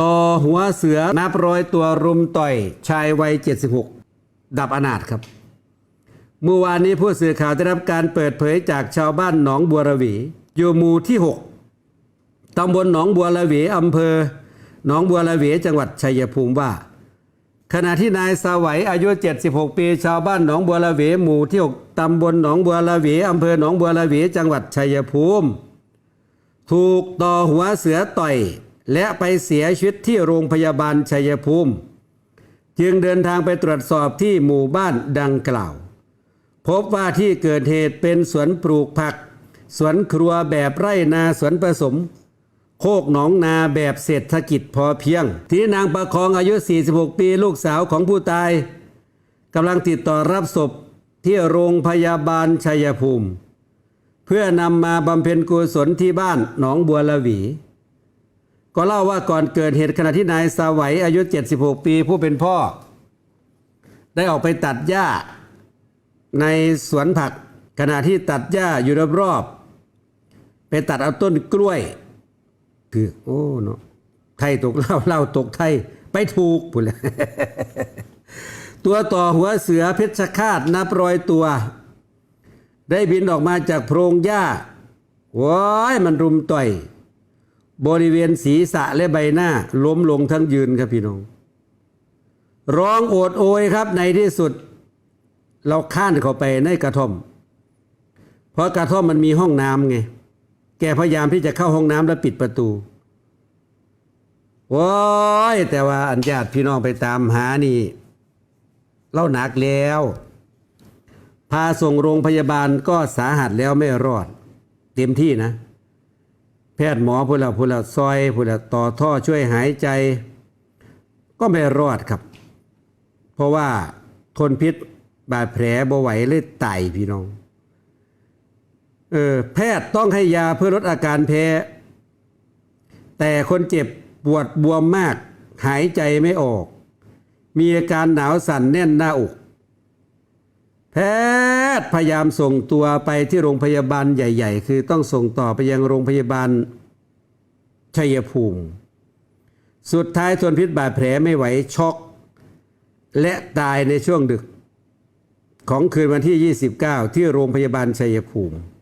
ต่อหัวเสือนับร้อยตัวรุมต่อยชายวัย 76 ดับอนาถครับ เมื่อวานนี้ผู้สื่อข่าวได้รับการเปิดเผยจากชาวบ้านหนองบัวระวี อยู่หมู่ที่ 6ตำบลหนองบัวระวีอำเภอหนองบัวระวีจังหวัดชัยภูมิว่า ขณะที่นายสวัยอายุ 76 ปี ชาวบ้านหนองบัวระเวหมู่ที่ 6ตำบลหนองบัวระเวอำเภอหนองบัวระเวจังหวัดชัยภูมิ ถูกต่อหัวเสือต่อย และไปเสียชีวิตที่โรงพยาบาลชัยภูมิ จึงเดินทางไปตรวจสอบที่หมู่บ้านดังกล่าว พบว่าที่เกิดเหตุเป็นสวนปลูกผัก สวนครัวแบบไร่นาสวนผสม โคกหนองนาแบบเศรษฐกิจพอเพียง ที่นางประคองอายุ 46 ปีลูกสาวของผู้ตายกำลังติดต่อรับศพที่โรงพยาบาลชัยภูมิ เพื่อนำมาบำเพ็ญกุศลที่บ้านหนองบัวละหวี ก็เล่าว่าก่อนเกิดเหตุขณะที่นายสวัยอายุ 76 ปีผู้เป็นพ่อ ได้ออกไปตัดหญ้า ในสวนผักขณะที่ตัดหญ้าอยู่รอบๆไปตัดเอาต้นกล้วย คือโอ้เนาะไทยตกเล่าเล่าตกไทยไปถูกพุ่นแหละตัวต่อหัวเสือเพชรคาตนับร้อยตัว ได้บินออกมาจากโพรงหญ้าว้ายมันรุมต่อย บริเวณศีรษะและใบหน้า ล้มลงทั้งยืนครับพี่น้อง ร้องโอดโอยครับในที่สุด เราข้านเข้าไปในกระท่อม เพราะกระท่อมมันมีห้องน้ำไง แกพยายามที่จะเข้าห้องน้ำแล้วปิดประตูโว้ยแต่ว่าอันญาติพี่น้องไปตามหานี่เล่าหนักแล้ว พาส่งโรงพยาบาลก็สาหัสแล้วไม่รอด เต็มที่นะ แพทย์หมอพูดแล้วพูดแล้วซอยพูดแล้วต่อท่อช่วยหายใจ ก็ไม่รอดครับ เพราะว่าทนพิษบาดแผลบ่ไหวเลยไตพี่น้องเออแพทย์ต้องให้ยาเพื่อลดอาการแพ้ แต่คนเจ็บปวดบวมมาก หายใจไม่ออก มีอาการหนาวสั่นแน่นหน้าอก แพ ทย์พยายามส่งตัวไปที่โรงพยาบาลใหญ่ ๆ คือต้องส่งต่อไปยังโรงพยาบาลชัยภูมิ สุดท้ายทนพิษบาดแผลไม่ไหวช็อกและตายในช่วงดึกของคืนวันที่ 29 ที่โรงพยาบาลชัยภูมิ